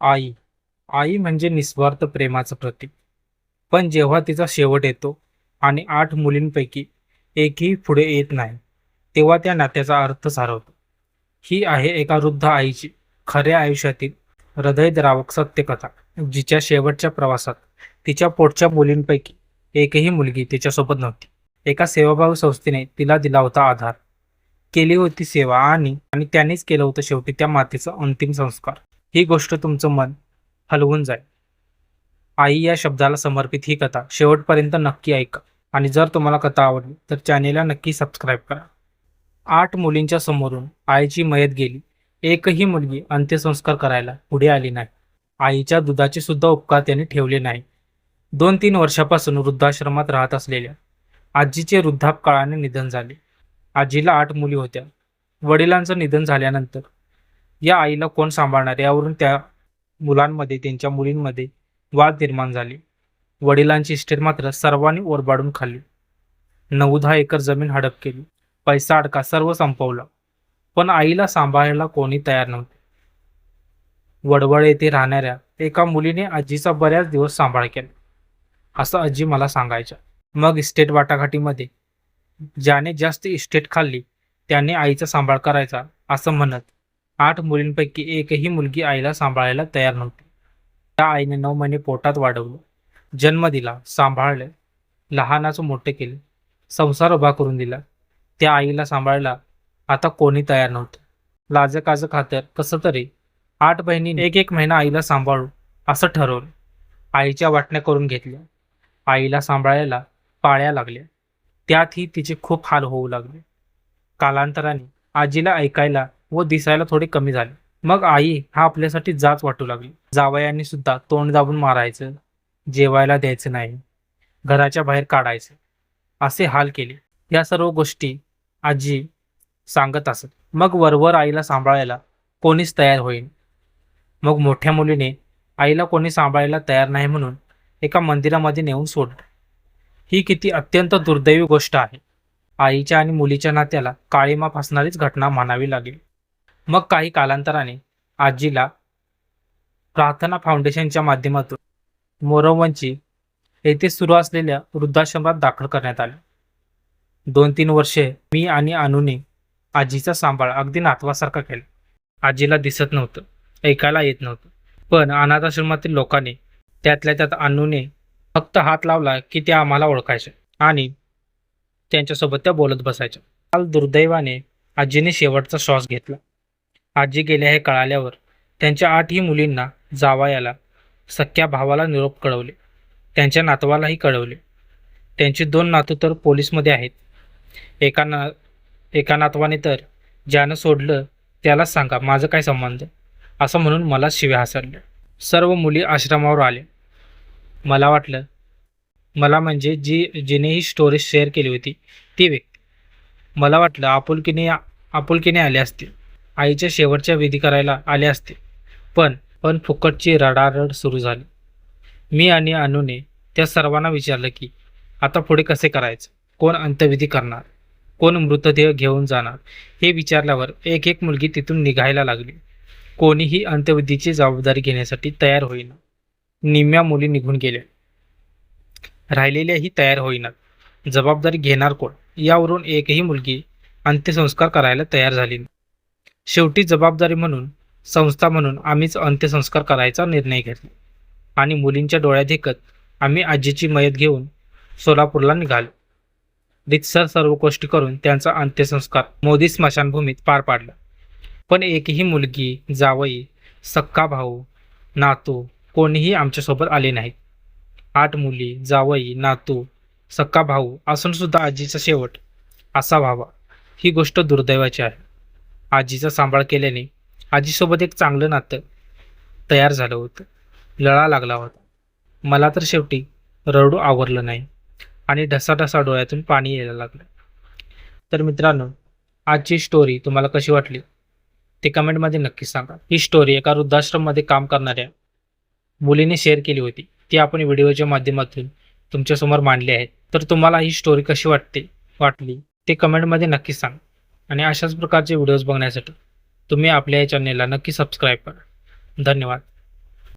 आई. आई म्हणजे निस्वार्थ प्रेमाचं प्रतीक. पण जेव्हा तिचा शेवट येतो आणि आठ मुलींपैकी एकही पुढे येत नाही तेव्हा त्या नात्याचा अर्थ सारवतो. ही आहे एका वृद्ध आईची खऱ्या आयुष्यातील हृदयद्रावक सत्यकथा जिच्या शेवटच्या प्रवासात तिच्या पोटच्या मुलींपैकी एकही मुलगी तिच्यासोबत नव्हती. एका सेवाभावी संस्थेने तिला दिला होता आधार. केली होती सेवा आणि आणि त्यानेच केलं होतं शेवटी त्या मातेचा अंतिम संस्कार. ही गोष्ट तुमचं मन हलवून जाईल. आई या शब्दाला समर्पित ही कथा शेवटपर्यंत नक्की ऐका आणि जर तुम्हाला कथा आवडली तर चॅनेलला नक्की सबस्क्राईब करा. आठ मुलींच्या समोरून आईची मयत गेली. एकही मुलगी अंत्यसंस्कार करायला पुढे आली नाही. आईच्या दुधाचे सुद्धा उपकार त्यांनी ठेवले नाही. दोन तीन वर्षापासून वृद्धाश्रमात राहत असलेल्या आजीचे वृद्धापकाळाने निधन झाले. आजीला आठ मुली होत्या. वडिलांचं निधन झाल्यानंतर या आईला कोण सांभाळणार? यावरून त्या मुलांमध्ये त्यांच्या मुलींमध्ये वाद निर्माण झाले. वडिलांची इस्टेट मात्र सर्वांनी ओरबाडून खाल्ली. नऊ दहा एकर जमीन हडप केली. पैसा अडका सर्व संपवला. पण आईला सांभाळायला कोणी तयार नव्हते. वडवळ येथे राहणाऱ्या एका मुलीने आजीचा बऱ्याच दिवस सांभाळ केला. असं आजी मला सांगायच्या. मग इस्टेट वाटाघाटीमध्ये ज्याने जास्त इस्टेट खाल्ली त्याने आईचा सांभाळ करायचा असं म्हणत आठ मुलींपैकी एकही मुलगी आईला सांभाळायला तयार नव्हती. त्या आईने नऊ महिने पोटात वाढवलं जन्म दिला सांभाळले लहानाचं मोठे केले संसार उभा करून दिला. त्या आईला सांभाळायला आता कोणी तयार नव्हतं. लाजकाज खातर कसं तरी आठ बहिणी एक एक महिना आईला सांभाळू असं ठरवलं. आईच्या वाटण्या करून घेतल्या. आईला सांभाळायला पाळ्या लागल्या. त्यातही तिचे खूप हाल होऊ लागले. कालांतराने आजीला ऐकायला व दिसायला थोडी कमी झाले. मग आई हा आपल्यासाठी जाच वाटू लागली. जावयांनी सुद्धा तोंड दाबून मारायचं जेवायला द्यायचं नाही घराच्या बाहेर काढायचं असे हाल केले. या सर्व गोष्टी आजी सांगत असत. मग वरवर आईला सांभाळायला कोणीच तयार होईल मग मोठ्या मुलीने आईला कोणी सांभाळायला तयार नाही म्हणून एका मंदिरामध्ये नेऊन सोडलं. ही किती अत्यंत दुर्दैवी गोष्ट आहे. आईच्या आणि मुलीच्या नात्याला काळीमा फासणारीच घटना म्हणावी लागेल. मग काही कालांतराने आजीला प्रार्थना फाउंडेशनच्या माध्यमातून मोरवंची येथे सुरू असलेल्या वृद्धाश्रमात दाखल करण्यात आले. दोन तीन वर्षे मी आणि अनुने आजीचा सांभाळ अगदी नातवासारखा केला. आजीला दिसत नव्हतं ऐकायला येत नव्हतं. पण अनाथाश्रमातील लोकांनी त्यातल्या त्यात अनुने फक्त हात लावला की त्या आम्हाला ओळखायच्या आणि त्यांच्यासोबत त्या बोलत बसायच्या. काल दुर्दैवाने आजीने शेवटचा श्वास घेतला. आजी गेल्या हे कळाल्यावर त्यांच्या आठही मुलींना जावायाला सख्या भावाला निरोप कळवले. त्यांच्या नातवालाही कळवले. त्यांचे दोन नातू तर पोलीसमध्ये आहेत. एका ना एका नातवाने तर ज्यानं सोडलं त्यालाच सांगा माझं काय संबंध? असं म्हणून मला शिव्या हासडल्या सर्व मुली आश्रमावर आले. मला वाटलं मला म्हणजे जी जिने ही स्टोरी शेअर केली होती ती व्यक्ती. मला वाटलं आपुलकीने आपुलकीने आले असतील. आईच्या शेवटच्या विधी करायला आले असते. पण पण फुकटची रडारड सुरू झाली. मी आणि अनुने त्या सर्वांना विचारलं की आता पुढे कसे करायचं? कोण अंत्यविधी करणार? कोण मृतदेह घेऊन जाणार? हे विचारल्यावर एक एक मुलगी तिथून निघायला लागली. कोणीही अंत्यविधीची जबाबदारी घेण्यासाठी तयार होईना. निम्म्या मुली निघून गेल्या. राहिलेल्याही तयार होईनात जबाबदारी घेणार कोण? यावरून एकही मुलगी अंत्यसंस्कार करायला तयार झाली शेवटी जबाबदारी म्हणून संस्था म्हणून आम्हीच अंत्यसंस्कार करायचा निर्णय घेतला. आणि मुलींच्या डोळ्यात देखत आम्ही आजीची मयत घेऊन सोलापूरला निघालो. रितसर सर्व गोष्टी करून त्यांचा अंत्यसंस्कार मोदी स्मशानभूमीत पार पाडला. पण एकही मुलगी जावई सक्का भाऊ नातू कोणीही आमच्यासोबत आले नाहीत. आठ मुली जावई नातू सक्का भाऊ असूनसुद्धा आजीचा शेवट असा व्हावा ही गोष्ट दुर्दैवाची आहे. आजीचा सांभाळ केल्याने आजीसोबत एक चांगलं नातं तयार झालं होतं. लळा लागला होता. मला तर शेवटी रडू आवरलं नाही आणि ढसाढसा डोळ्यातून पाणी यायला लागलं. तर मित्रांनो आजची स्टोरी तुम्हाला कशी वाटली? ते कमेंटमध्ये नक्की सांगा. ही स्टोरी एका वृद्धाश्रममध्ये काम करणाऱ्या मुलीने शेअर केली होती. ती आपण व्हिडिओच्या माध्यमातून तुमच्यासमोर मांडली आहे. तर तुम्हाला ही स्टोरी कशी वाटते वाटली ते कमेंटमध्ये नक्की सांगा. आणि अशाच प्रकारचे व्हिडिओज बघण्यासाठी तुम्ही आपल्या या चॅनेलला नक्की सबस्क्राईब करा. धन्यवाद.